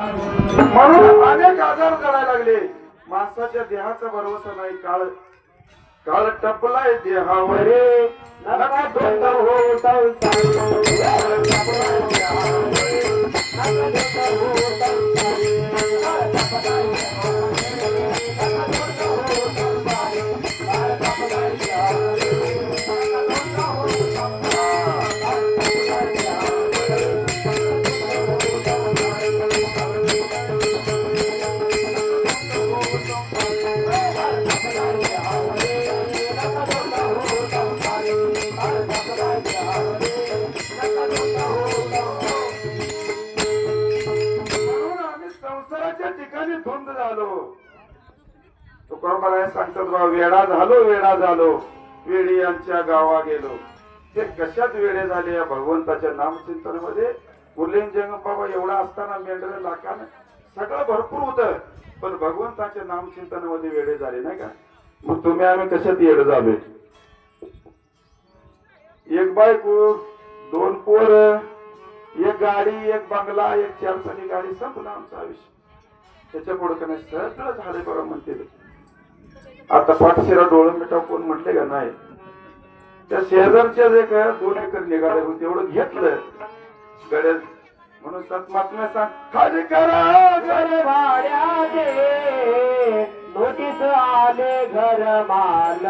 म्हणून अनेक आजार करायला लागले. माणसाच्या देहाचा भरोसा नाही. काळ काळ टपलाय देहावरे. नका धोंड हो तुकोबाला सांगतात बा वेडा झालो वेडा झालो. वेडी यांच्या गावा गेलो. ते कशात वेडे झाले या भगवंताच्या नामचिंतनामध्ये? मुरलीन बाबा एवढा असताना मेंढर लाखानं सगळं भरपूर होतं. पण भगवंताच्या नामचिंतनामध्ये वेडे झाले नाही का? मग तुम्ही आम्ही कशात येड झालोय? एक बायको दोन पोर एक गाडी एक बंगला एक चारचाकी गाडी संपला आमचं आयुष्य. त्याच्या पुढे का सगळं झाले बरं म्हणते आता पाठशिरा डोळं मिठाव कोण म्हटले का नाही? त्या शेजारच्या जे काय दोन एकर निघाले होते तेवढं घेतलं. गड्यात म्हणून सतमात्म्या सांग खाली करा घर भाड्याचे नोटीस आले घर माल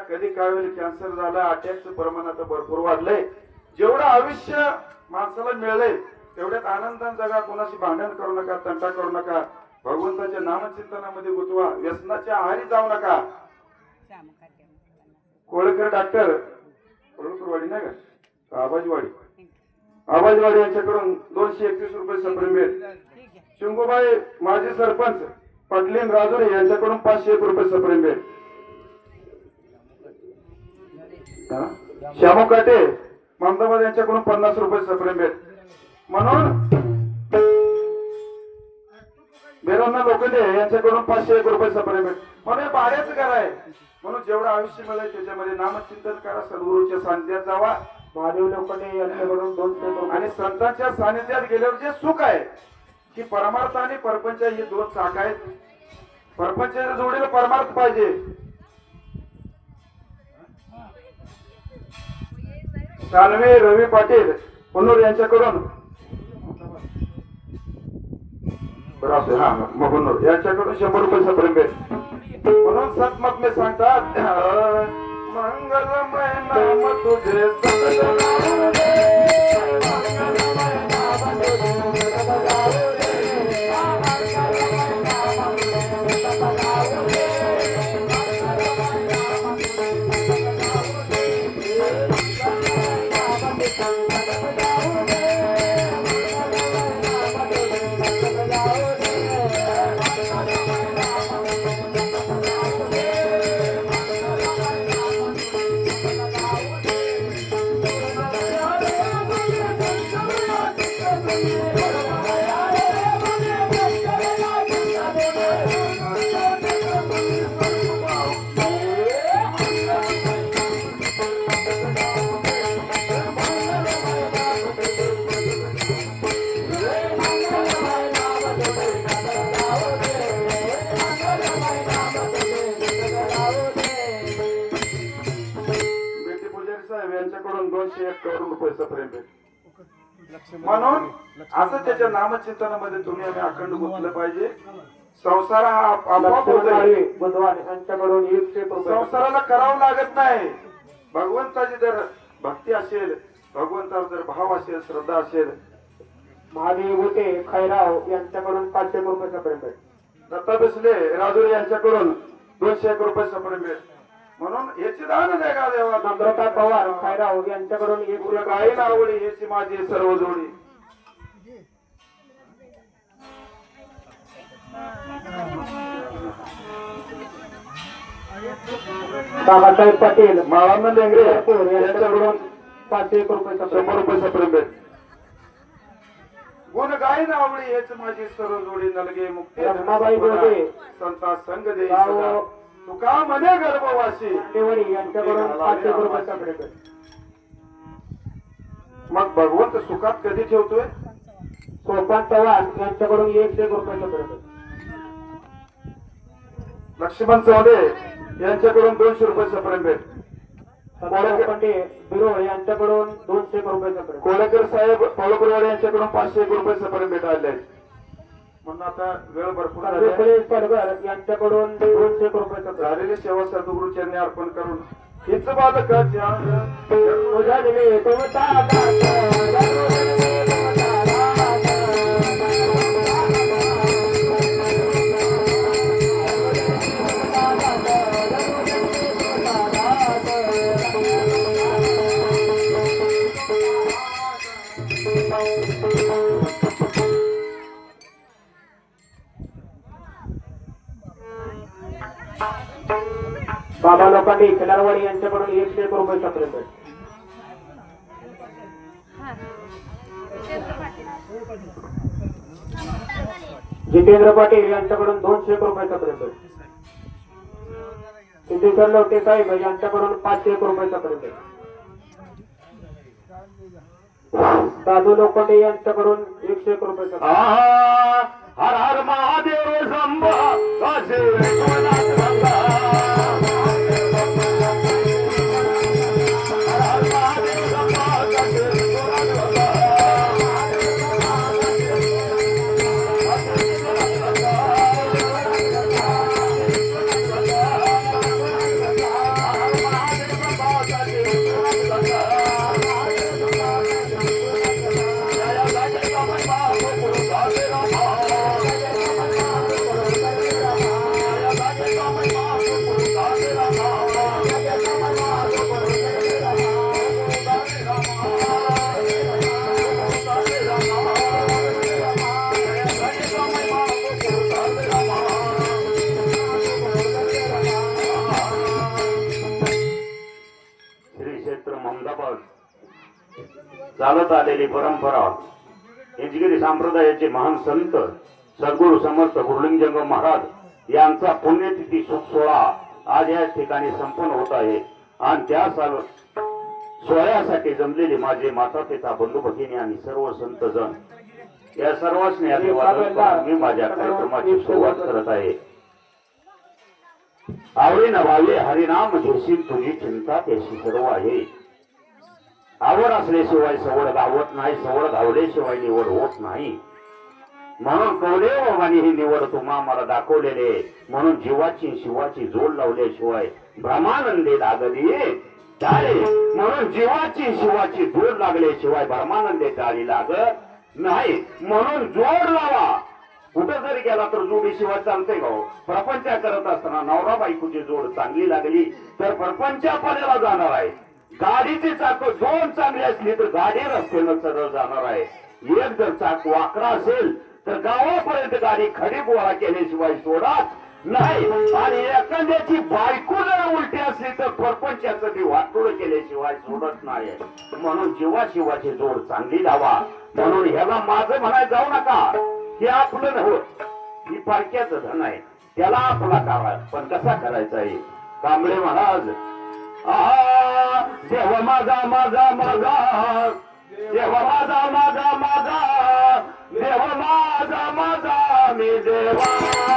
आता कधी काय होईल कॅन्सर झाला अटॅकचं प्रमाण आता भरपूर वाढलंय. जेवढं आयुष्य माणसाला मिळलंय तेवढ्यात आनंदान जगा कोणाशी भांडण करू नका तंटा करू नका. भगवंताच्या नामचिंतनामध्ये गुंतवा व्यसनाच्या आहारी जाऊ नका. कोळकर डॉक्टर कोळकरवाडी नाही का? आबाजवाडी. आबाजवाडी यांच्याकडून दोनशे एकवीस रुपये सप्रेमेट शिंगोबाई माजी सरपंच पटलीन राजुरे यांच्याकडून पाचशे एक रुपये सप्रेमेट श्यामू काटे ममदाबाद यांच्याकडून पन्नास रुपये सप्रेमेट म्हणून बेरोना लोखंडे यांच्याकडून पाचशे एक रुपये सप्रेमेट म्हणून भाड्याचं आहे म्हणून जेवढं आयुष्य मिळेल त्याच्यामध्ये नामचिंतन करा सद्गुरूच्या सानिध्यात जावा. महादेव लोखंडे यांच्याकडून रुपये. आणि संतांच्या सानिध्यात गेल्यावर जे सुख आहे की परमार्थ आणि परपंच हे दोन चाक आहेत. परपंचाच्या जोडीला परमार्थ पाहिजे. सानवे रवी पाटील पुनूर यांच्याकडून. बरं यांच्याकडून शंभर रुपये सप्रेम म्हणून संत मग मी सांगतात मंगलमय नाम तुझे रुपयाचं प्रेम भेट म्हणून असं त्याच्या नामचिंतनामध्ये तुम्ही आम्ही अखंड गुंतलं पाहिजे. संसार हा यांच्याकडून एक संसाराला करावं लागत नाही. भगवंताची जर भक्ती असेल भगवंतावर जर भाव असेल श्रद्धा असेल महादेव गोटे खैराव यांच्याकडून पाचशे एक रुपयाचा प्रेम भेट दत्ता बेसले राजुरी यांच्याकडून दोनशे एक रुपये सप्रेम भेट म्हणून याची दान आहे का देवा? नम्रता पवार खैराव यांच्याकडून एक तुला काही ना आवडी याची माझी सर्व जोडी. बाबासाहेब पाटील माळांना लेंगरे यांच्याकडून पाचशे एक रुपयाचा प्रेम शंभर रुपये सप्रेम भेट गुण गाय ना आवडी हेच माझी सर्व जोडी नलगे मुक्ती रमाबाई बोलते. संता संघ दे. तुका म्हणे गर्भवासी देवडी यांच्याकडून पाचशे भेट मग भगवंत सुखात कधी ठेवतोय? सोपान चव्हाण यांच्याकडून एकशे एक रुपयाचा भेट लक्ष्मण चौधे यांच्याकडून दोनशे रुपये भेट. सदाभाऊ पंडे बिरोळ यांच्याकडून दोनशे एक रुपयाचा प्रेम. कोळेकर साहेब पळकुरवाड यांच्याकडून पाचशे एक रुपये सप्रेम भेट आले म्हणून आता वेळ भरपूर झाली यांच्याकडून दोनशे प्रेम झालेली सेवा सद्गुरु चरणी अर्पण करून हिच बालकाच्या बाबा लोखंडे खिलारवाडी यांच्याकडून एकशे एक रुपये प्रेम भेट जितेंद्र पाटील यांच्याकडून दोनशे एक रुपयाचा प्रेम भेट सिद्धेश्वर लोटे साहेब यांच्याकडून पाचशे एक रुपयाचा प्रेम भेट साधू लोखंडे यांच्याकडून एकशे एक रुपये हर हर महादेव चालत आलेली परंपरा. इंचगिरी संप्रदायाचे महान संत सद्गुरु समर्थ गुरुलिंगजंग महाराज यांचा पुण्यतिथी सुख सोहळा आज या ठिकाणी संपन्न होत आहे. आणि त्या सोहळ्यासाठी जमलेले माझे माता पिता बंधू भगिनी आणि सर्व संत जन या सर्वांनी अभिवादन मी माझ्या कार्यक्रमाची सुरुवात करत आहे. आवडे नवावे हरिनाम घेशील तुझी चिंता त्याशी सर्व आहे. आवड असल्याशिवाय सवड गावत नाही सवड गावल्याशिवाय निवड होत नाही. म्हणून कवले बाबांनी ही निवड तुम्हा मला दाखवलेले म्हणून जीवाची शिवाची जोड लावल्याशिवाय ब्रह्मानंदे लागली टाळे म्हणून जीवाची शिवाची जोड लागल्याशिवाय ब्रह्मानंदे टाळी लागत नाही. म्हणून जोड लावा. कुठं जरी गेला तर जोडीशिवाय चालते गाव प्रपंचा हो? प्रपंच करत असताना नवरा बायकोची जोड चांगली लागली तर प्रपंच आपल्याला जाणार आहे. गाडीची चाक दोन चांगली असली तर गाडी रस्त्यानं सरळ जाणार आहे. एक जर चाक वाकडा असेल तर गावापर्यंत गाडी खडी गोळा केल्याशिवाय सोडा नाही. आणि एखाद्याची बायको जर उलटी असली तर परपंचाचं ती वाटोळ केल्याशिवाय सोडत नाही. म्हणून जीवा शिवाची जोड चांगली लावा. म्हणून ह्याला माझं म्हणाय जाऊ नका. हे आपलं नव्हत ही पारख्याचं धन आहे. त्याला आपला काढा. पण कसा करायचा आहे? कांबळे महाराज देव माझा माझा माझा देव माझा माझा माझा देव माझा माझा मी देवा